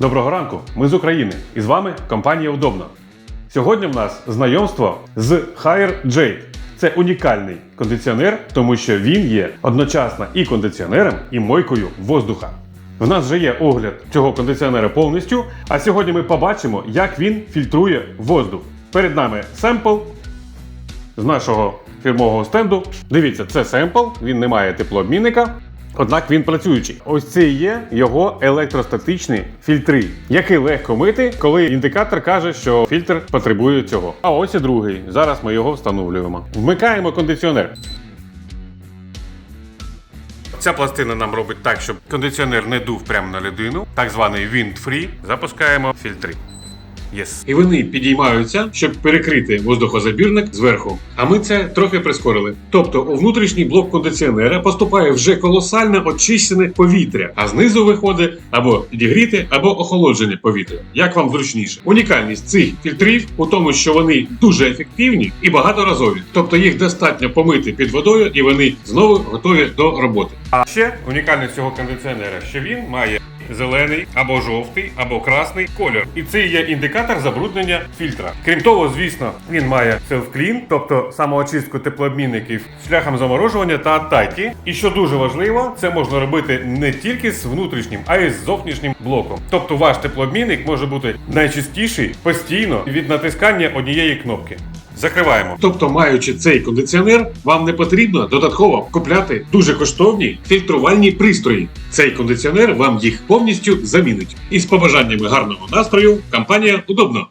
Доброго ранку, ми з України і з вами компанія Удобно. Сьогодні в нас знайомство з Hire Jade. Це унікальний кондиціонер, тому що він є одночасно і кондиціонером, і мойкою воздуха. В нас вже є огляд цього кондиціонера повністю, а сьогодні ми побачимо, як він фільтрує воздух. Перед нами семпл з нашого фірмового стенду. Дивіться, це семпл, він не має теплообмінника. Однак він працюючий. Ось це і є його електростатичні фільтри, які легко мити, коли індикатор каже, що фільтр потребує цього. А ось і другий. Зараз ми його встановлюємо. Вмикаємо кондиціонер. Ця пластина нам робить так, щоб кондиціонер не дув прямо на людину, так званий wind-free. Запускаємо фільтри. Yes. І вони підіймаються, щоб перекрити воздухозабірник зверху. А ми це трохи прискорили. Тобто у внутрішній блок кондиціонера поступає вже колосально очищене повітря, а знизу виходить або підігріте, або охолоджене повітря. Як вам зручніше? Унікальність цих фільтрів у тому, що вони дуже ефективні і багаторазові. Тобто їх достатньо помити під водою, і вони знову готові до роботи. А ще унікальність цього кондиціонера, що він має зелений або жовтий, або красний кольор. І це є індикатор забруднення фільтра. Крім того, звісно, він має self-clean, тобто самоочистку теплообмінників шляхом заморожування та атаки. І що дуже важливо, це можна робити не тільки з внутрішнім, а й з зовнішнім блоком. Тобто ваш теплообмінник може бути найчистіший постійно від натискання однієї кнопки. Закриваємо. Тобто, маючи цей кондиціонер, вам не потрібно додатково купляти дуже коштовні фільтрувальні пристрої. Цей кондиціонер вам їх повністю замінить. І з побажаннями гарного настрою компанія удобно.